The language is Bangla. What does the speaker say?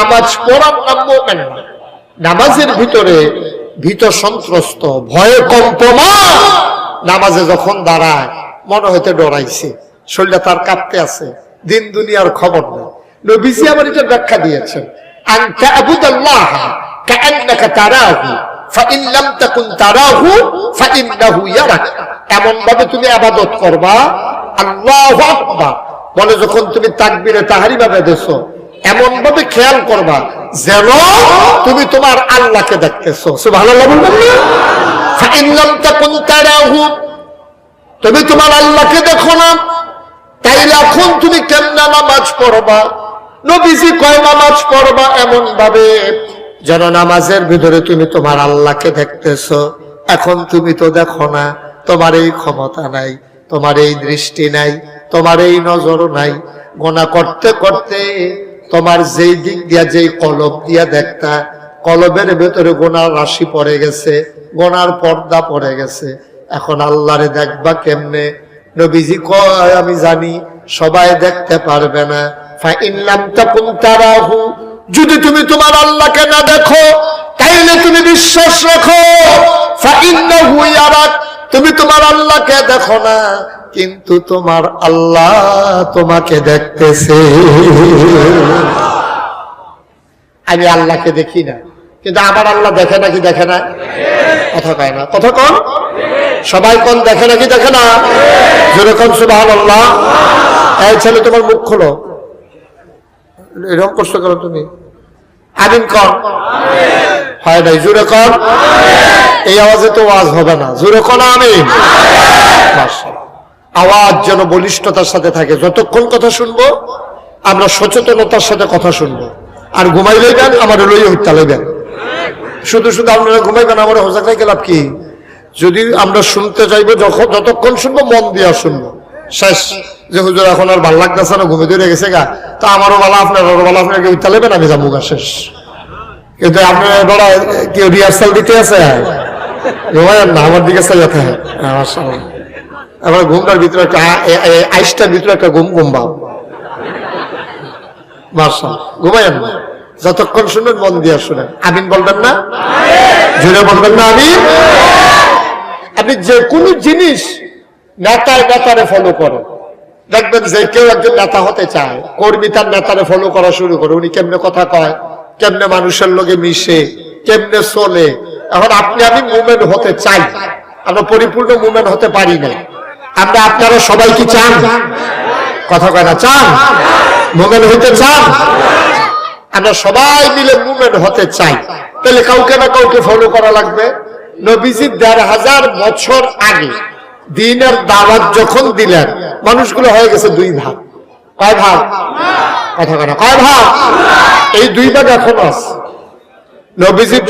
নামাজ পড়ার নাম মোমেন না। নামাজের ভিতরে ভীত সন্ত্রস্ত, ভয়ে কম্পমান নামাজে যখন দাঁড়ায়, মনে হইতে ডরাইছে, শরীরটা তার কাঁপতে আছে, দিন দুনিয়ার খবর নেই। নবীজি আবার এটা ব্যাখ্যা দিয়েছেন। আনতা আবুদাল্লাহ কাআন্নাকা তারাহু, ফাইন লাম তাকুন তারাহু এমন ভাবে তুমি করবা, আল্লাহু যখন তুমি এমন ভাবে খেয়াল করবা, যেন তুমি তোমার আল্লাহকে দেখতেছো। তাকুন তারাহু, তুমি তোমার আল্লাহকে দেখো না। তাইলে এখন তুমি কেমনা নামাজ পড়বা? নবীজি কয়, নামাজ পড়বা এমন ভাবে যেন নামাজের ভিতরে তুমি তোমার আল্লাহকে দেখতেছো। এখন তুমি তো দেখো না, তোমার এই ক্ষমতা নাই, তোমার এই দৃষ্টি নাই, তোমার এই নজর নাই। গোনা করতে করতে তোমার যেই দিক দিয়া যেই কলব দিয়া দেখতা, কলবের ভেতরে গোনার রাশি পড়ে গেছে, গোনার পর্দা পড়ে গেছে। এখন আল্লাহরে দেখবা কেমনে? নবীজি কয়, আমি জানি, সবাই দেখতে পারবে না। যদি তুমি তোমার আল্লাহকে না দেখো, তাইলে তুমি বিশ্বাস রাখো। আল্লাহকে দেখো না, কিন্তু তোমার আল্লাহ তোমাকে দেখতেছে। আমি আল্লাহকে দেখি না, কিন্তু আমার আল্লাহ দেখে নাকি দেখে না? কথা কয় না। কথা কন? সবাই কোন, দেখে নাকি দেখে না? যেরকম সুবাহ আল্লাহ এই ছেলে তোমার মুখ খোলো। এরকম কষ্ট করো তুমি? আমিন কর। হয় নাই জুড়ে কর। এই আওয়াজে তো আওয়াজ হবে না। জুড়ে কর আমিন। আওয়াজ যেন বলিষ্ঠতার সাথে থাকে। যতক্ষণ কথা শুনব, আমরা সচেতনতার সাথে কথা শুনব। আর ঘুমাই লইবেন, আমার লই হত্যা লইবেন। শুধু শুধু আপনারা ঘুমাইবেন, আমার হোজাক রেখে লাভ কি? যদি আমরা শুনতে চাইব যখন যতক্ষণ শুনব, মন দিয়া শুনব। শেষ। যে হুজুর এখন আর ভালো লাগতেছে না ঘুমে ধরে গেছে গা। তা আমারও ভালো আপনারও ভালো আপনাকে উঠতে লেবেন আমি যাব গা শেষ। কিন্তু আপনার বড় কেউ রিহার্সাল দিতে আছে? না আমার দিকে চাইতে হয়। আমার ঘুমটার ভিতরে একটা আইসটার ভিতরে একটা ঘুম ঘুমবাও। মার্শাল ঘুমায়েন না। যতক্ষণ শুনবেন মন দিয়া শুনেন। আমিন বলবেন না? জুড়ে বলবেন না আমিন? আপনি যে কোনো জিনিস নেতায় নেতারে ফলো করেন দেখবেন যে কেউ একজন নেতা হতে চায়, কর্মী তার নেতারে ফলো করা শুরু করে। উনি কেমনে কথা কয়, কেমনে মানুষের লোকে মিশে, কেমনে চলে। এখন আপনি, আমি মুভমেন্ট হতে চাই। আমরা পরিপূর্ণ মুভমেন্ট হতে পারি না আমরা আপনারা সবাই কি চান? কথা কয় না, চান? মুভমেন্ট হতে চান? আমরা সবাই মিলে মুভমেন্ট হতে চাই। তাহলে কাউকে না কাউকে ফলো করা লাগবে। নবীজি দেড় হাজার বছর আগে দিনের দাওয়াত যখন দিলেন, মানুষগুলো হয়ে গেছে দুই ভাগ। কয় ভাগ? কথা কথা কয় ভাগ? এই দুই ভাগ এখন আছে। নবীজির